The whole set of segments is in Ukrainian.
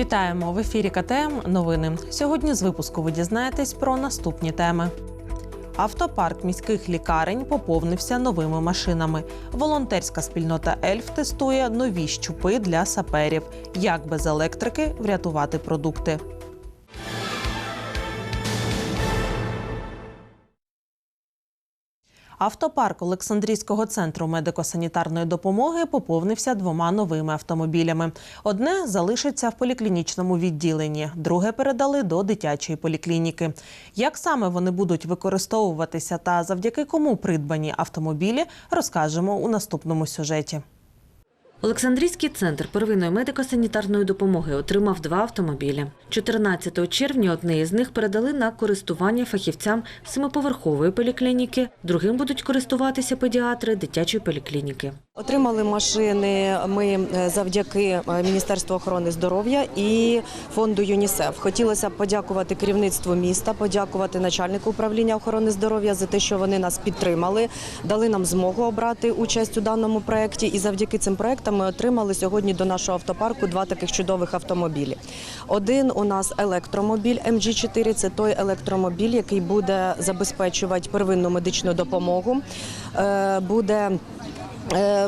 Вітаємо в ефірі КТМ. Новини. Сьогодні з випуску ви дізнаєтесь про наступні теми. Автопарк міських лікарень поповнився новими машинами. Волонтерська спільнота Ельф тестує нові щупи для саперів. Як без електрики врятувати продукти. Автопарк Олександрійського центру медико-санітарної допомоги поповнився двома новими автомобілями. Одне залишиться в поліклінічному відділенні, друге передали до дитячої поліклініки. Як саме вони будуть використовуватися та завдяки кому придбані автомобілі, розкажемо у наступному сюжеті. Олександрійський центр первинної медико-санітарної допомоги отримав два автомобілі. 14 червня одне із них передали на користування фахівцям семиповерхової поліклініки, другим будуть користуватися педіатри дитячої поліклініки. Отримали машини ми е, завдяки е, Міністерству охорони здоров'я і фонду ЮНІСЕФ. Хотілося б подякувати керівництву міста, подякувати начальнику управління охорони здоров'я за те, що вони нас підтримали, дали нам змогу обрати участь у даному проєкті. І завдяки цим проєктам ми отримали сьогодні до нашого автопарку два таких чудових автомобілі. Один у нас електромобіль МГ4 – це той електромобіль, який буде забезпечувати первинну медичну допомогу. Е, Буде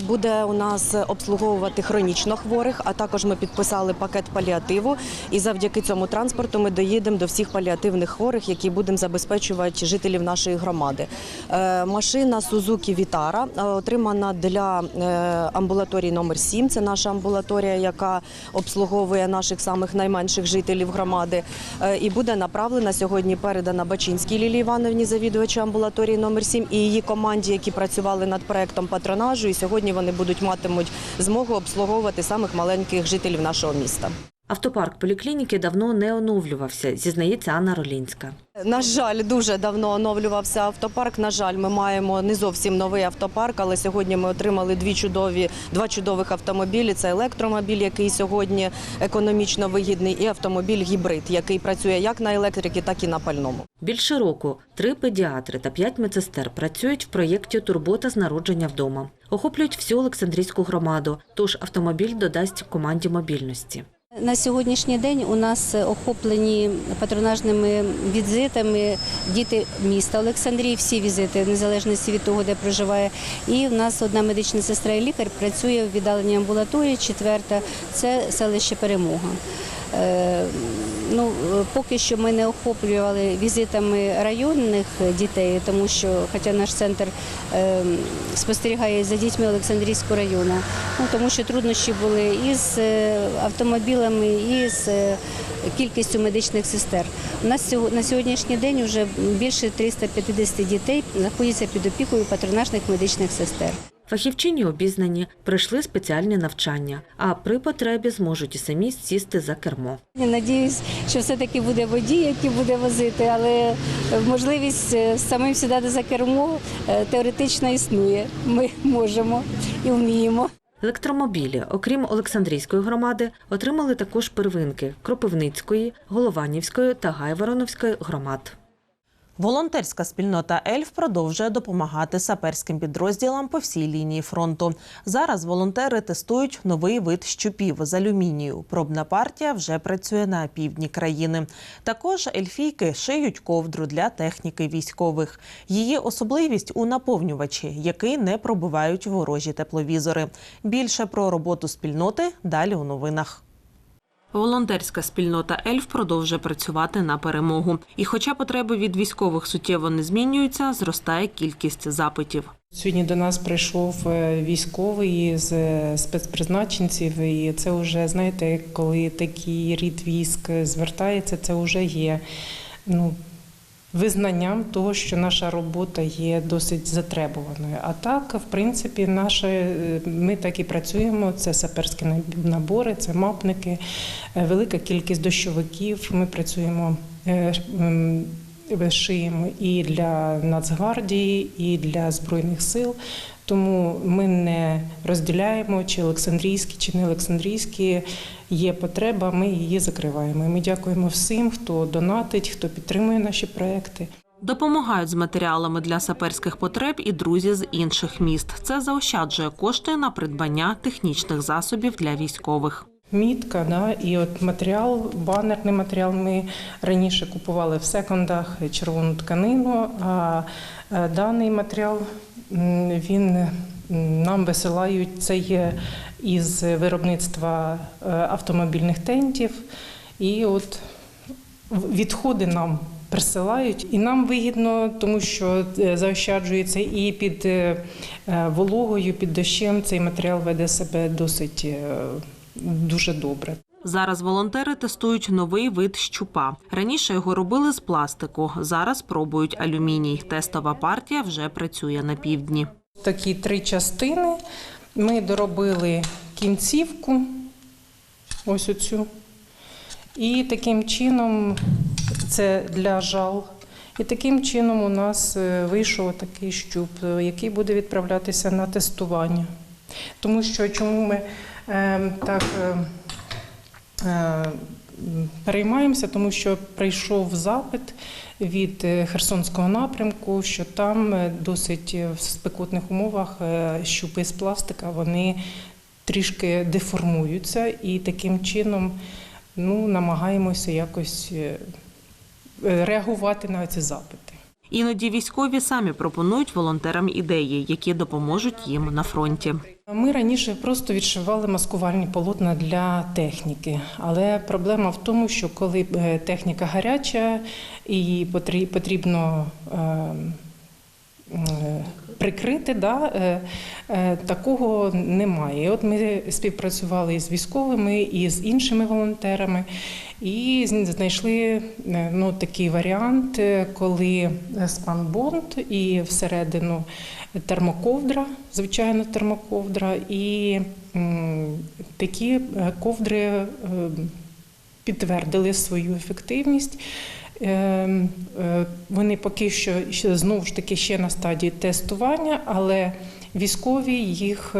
Буде у нас обслуговувати хронічно хворих, а також ми підписали пакет паліативу. І завдяки цьому транспорту ми доїдемо до всіх паліативних хворих, які будемо забезпечувати жителів нашої громади. Е, Машина Suzuki Vitara е, отримана для е, амбулаторії номер 7 Це наша амбулаторія, яка обслуговує наших самих найменших жителів громади. Е, І буде направлена сьогодні. Передана Бачинській Лілії Івановні, завідувачу амбулаторії номер 7 і її команді, які працювали над проектом патронажу. І сьогодні вони будуть матимуть змогу обслуговувати самих маленьких жителів нашого міста. Автопарк поліклініки давно не оновлювався, зізнається Анна Ролінська. На жаль, дуже давно оновлювався автопарк. На жаль, ми маємо не зовсім новий автопарк, але сьогодні ми отримали дві чудові, два чудових автомобілі. Це електромобіль, який сьогодні економічно вигідний, і автомобіль гібрид, який працює як на електриці, так і на пальному. Більше року три педіатри та п'ять медсестер працюють в проєкті Турбота з народження вдома. Охоплюють всю Олександрійську громаду, тож автомобіль додасть команді мобільності. На сьогоднішній день у нас охоплені патронажними візитами діти міста Олександрії, всі візити, в незалежності від того, де проживає. І в нас одна медична сестра і лікар працює в віддаленій амбулаторії, четверта це селище Перемога. Ну, поки що ми не охоплювали візитами районних дітей, тому що, хоча наш центр е, спостерігає за дітьми Олександрійського району, ну, тому що труднощі були із е, автомобілями, і з е, кількістю медичних сестер. У нас на сьогоднішній день вже більше 350 дітей знаходяться під опікою патронажних медичних сестер. Фахівчині обізнані, пройшли спеціальні навчання, а при потребі зможуть і самі сісти за кермо. Я Надіюсь, що все-таки буде водій, який буде возити, але можливість е, самим сідати за кермо е, теоретично існує. Ми можемо і вміємо. Електромобілі, окрім Олександрійської громади, отримали також первинки Кропивницької, Голованівської та Гайвороновської громад. Волонтерська спільнота Ельф продовжує допомагати саперським підрозділам по всій лінії фронту. Зараз волонтери тестують новий вид щупів з алюмінію. Пробна партія вже працює на півдні країни. Також ельфійки шиють ковдру для техніки військових. Її особливість у наповнювачі, який не пробивають ворожі тепловізори. Більше про роботу спільноти далі у новинах. Волонтерська спільнота Ельф продовжує працювати на перемогу. І хоча потреби від військових суттєво не змінюються, зростає кількість запитів. Сьогодні до нас прийшов е, військовий з е, спецпризначенців, і це вже знаєте, коли такий рід військ звертається, це вже є ну, визнанням того, що наша робота є досить затребуваною. А так, в принципі, наше, е, ми так і працюємо. Це саперські набори, це мапники, е, велика кількість дощовиків. Ми працюємо. е, шиємо і для Нацгвардії, і для Збройних сил. Тому ми не розділяємо, чи Олександрійські, чи не Олександрійські. Є потреба, ми її закриваємо. І ми дякуємо всім, хто донатить, хто підтримує наші проекти. Допомагають з матеріалами для саперських потреб і друзі з інших міст. Це заощаджує кошти на придбання технічних засобів для військових. мітка, да, і от матеріал, банерний матеріал. Ми раніше купували в секондах червону тканину, а е, даний матеріал він нам висилають. Це є із виробництва е, автомобільних тентів. І от відходи нам присилають, і нам вигідно, тому що е, заощаджується і під е, вологою, під дощем цей матеріал веде себе досить дуже добре. Зараз волонтери тестують новий вид щупа. Раніше його робили з пластику. Зараз пробують алюміній. Тестова партія вже працює на півдні. Такі три частини. Ми доробили кінцівку, ось оцю. І таким чином це для жал. І таким чином у нас е, вийшов такий щуп, е, який буде відправлятися на тестування. Тому що чому ми е, так е, переймаємося, тому що прийшов запит від е, Херсонського напрямку, що там е, досить е, в спекотних умовах е, щупи з пластика вони трішки деформуються, і таким чином ну, намагаємося якось е, е, реагувати на ці запити. Іноді військові самі пропонують волонтерам ідеї, які допоможуть їм на фронті. Ми раніше просто відшивали маскувальні полотна для техніки, але проблема в тому, що коли е, техніка гаряча і потрібно е, е, прикрити, да, е, е, такого немає. І От ми співпрацювали із військовими і з іншими волонтерами, і знайшли е, ну, такий варіант, коли спанбонд і всередину термоковдра, звичайно, термоковдра, і такі ковдри підтвердили свою ефективність. Е, е, Вони поки що знову ж таки ще на стадії тестування, але військові їх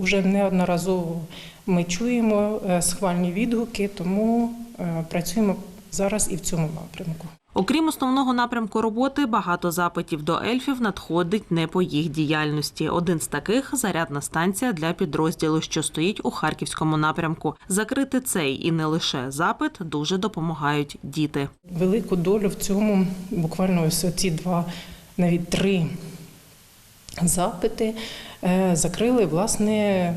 вже неодноразово ми чуємо е, схвальні відгуки, тому е, працюємо зараз і в цьому напрямку. Окрім основного напрямку роботи, багато запитів до ельфів надходить не по їх діяльності. Один з таких зарядна станція для підрозділу, що стоїть у харківському напрямку. Закрити цей і не лише запит дуже допомагають діти. Велику долю в цьому буквально ось ці два, навіть три запити е, закрили власне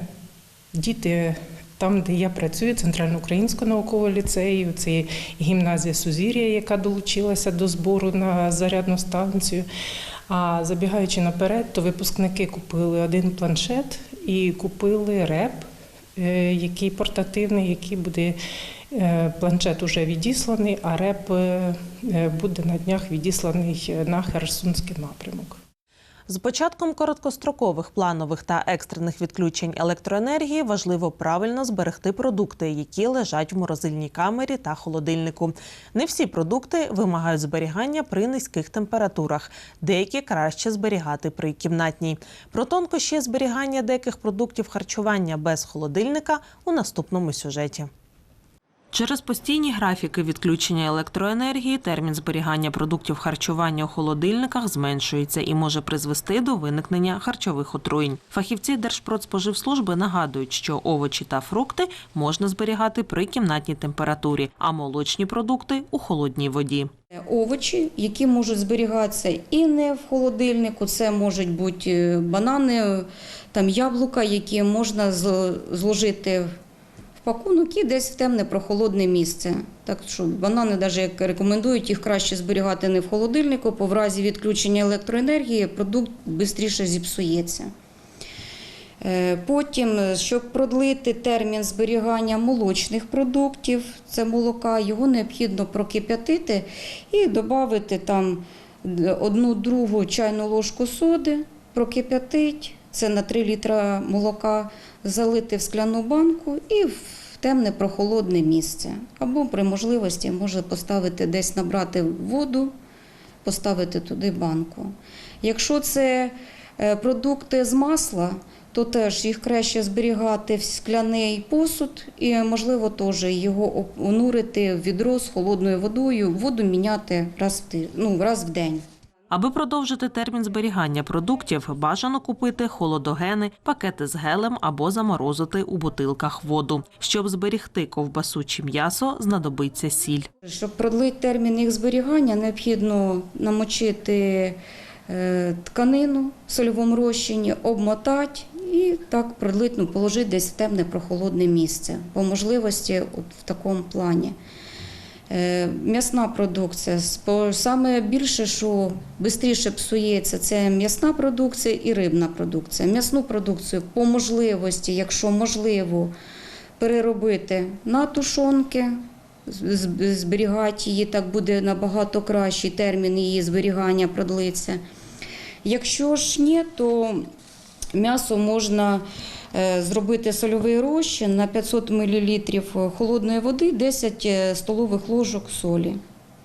діти. Там, де я працюю, Центральноукраїнського наукового ліцею, це гімназія Сузір'я, яка долучилася до збору на зарядну станцію. А забігаючи наперед, то випускники купили один планшет і купили реп, е, який портативний, який буде е, планшет уже відісланий, а реп е, буде на днях відісланий на Херсонський напрямок. З початком короткострокових планових та екстрених відключень електроенергії важливо правильно зберегти продукти, які лежать в морозильній камері та холодильнику. Не всі продукти вимагають зберігання при низьких температурах, деякі краще зберігати при кімнатній. Про тонкощі зберігання деяких продуктів харчування без холодильника у наступному сюжеті. Через постійні графіки відключення електроенергії термін зберігання продуктів харчування у холодильниках зменшується і може призвести до виникнення харчових отруєнь. Фахівці Держпродспоживслужби нагадують, що овочі та фрукти можна зберігати при кімнатній температурі, а молочні продукти у холодній воді. Овочі, які можуть зберігатися і не в холодильнику, це можуть бути е, банани, там яблука, які можна зложити пакунок і десь в темне прохолодне місце. Так що банани, навіть як рекомендують, їх краще зберігати не в холодильнику, бо в разі відключення електроенергії продукт швидше зіпсується. Е, Потім, е, щоб продлити термін зберігання молочних продуктів, це молока, його необхідно прокип'ятити і додати там одну другу чайну ложку соди, прокип'ятить, це на 3 літра молока, залити в скляну банку і в темне прохолодне місце. Або при можливості можна поставити десь набрати воду, поставити туди банку. Якщо це е, продукти з масла, то теж їх краще зберігати в скляний посуд і, можливо, теж його онурити в відро з холодною водою, воду міняти раз в, ну, раз в день. Аби продовжити термін зберігання продуктів, бажано купити холодогени, пакети з гелем або заморозити у бутилках воду. Щоб зберігти ковбасу чи м'ясо, знадобиться сіль. Щоб продлити термін їх зберігання, необхідно намочити е, тканину в сольовому розчині, обмотати і так продлити, ну, положити десь в темне прохолодне місце. По можливості в такому плані. Е, М'ясна продукція. Саме більше, що швидше псується, це м'ясна продукція і рибна продукція. М'ясну продукцію по можливості, якщо можливо, переробити на тушонки, зберігати її, так буде набагато кращий термін її зберігання продлиться. Якщо ж ні, то м'ясо можна зробити сольовий розчин на 500 мл холодної води, 10 столових ложок солі.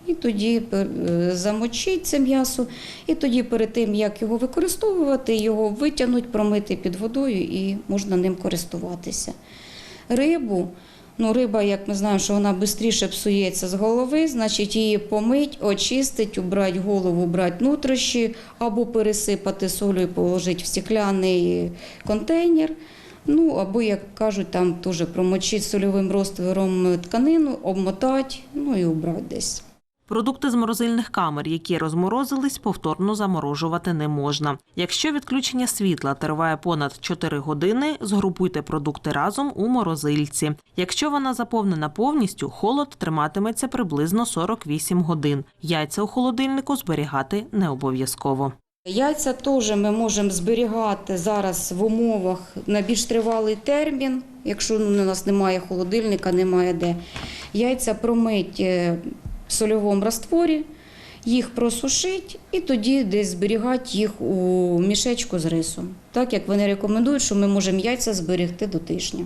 І тоді е, замочить це м'ясо, і тоді перед тим, як його використовувати, його витягнуть, промити під водою і можна ним користуватися. Рибу, ну риба, як ми знаємо, що вона швидше псується з голови, значить її помить, очистить, убрати голову, убрати нутрощі, або пересипати солю і положити в стекляний контейнер. Ну, або, як кажуть, там теж промочити сольовим розтвором тканину, обмотати, ну і убрати десь. Продукти з морозильних камер, які розморозились, повторно заморожувати не можна. Якщо відключення світла триває понад 4 години, згрупуйте продукти разом у морозильці. Якщо вона заповнена повністю, холод триматиметься приблизно 48 годин. Яйця у холодильнику зберігати не обов'язково. Яйця теж ми можемо зберігати зараз в умовах на більш тривалий термін, якщо у нас немає холодильника, немає де. Яйця промить в сольовому растворі, їх просушить і тоді десь зберігати їх у мішечку з рисом. Так як вони рекомендують, що ми можемо яйця зберегти до тижня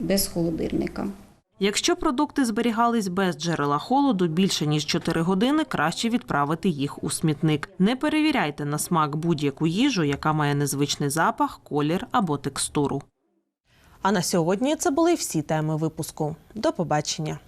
без холодильника. Якщо продукти зберігались без джерела холоду більше ніж 4 години, краще відправити їх у смітник. Не перевіряйте на смак будь-яку їжу, яка має незвичний запах, колір або текстуру. А на сьогодні це були всі теми випуску. До побачення.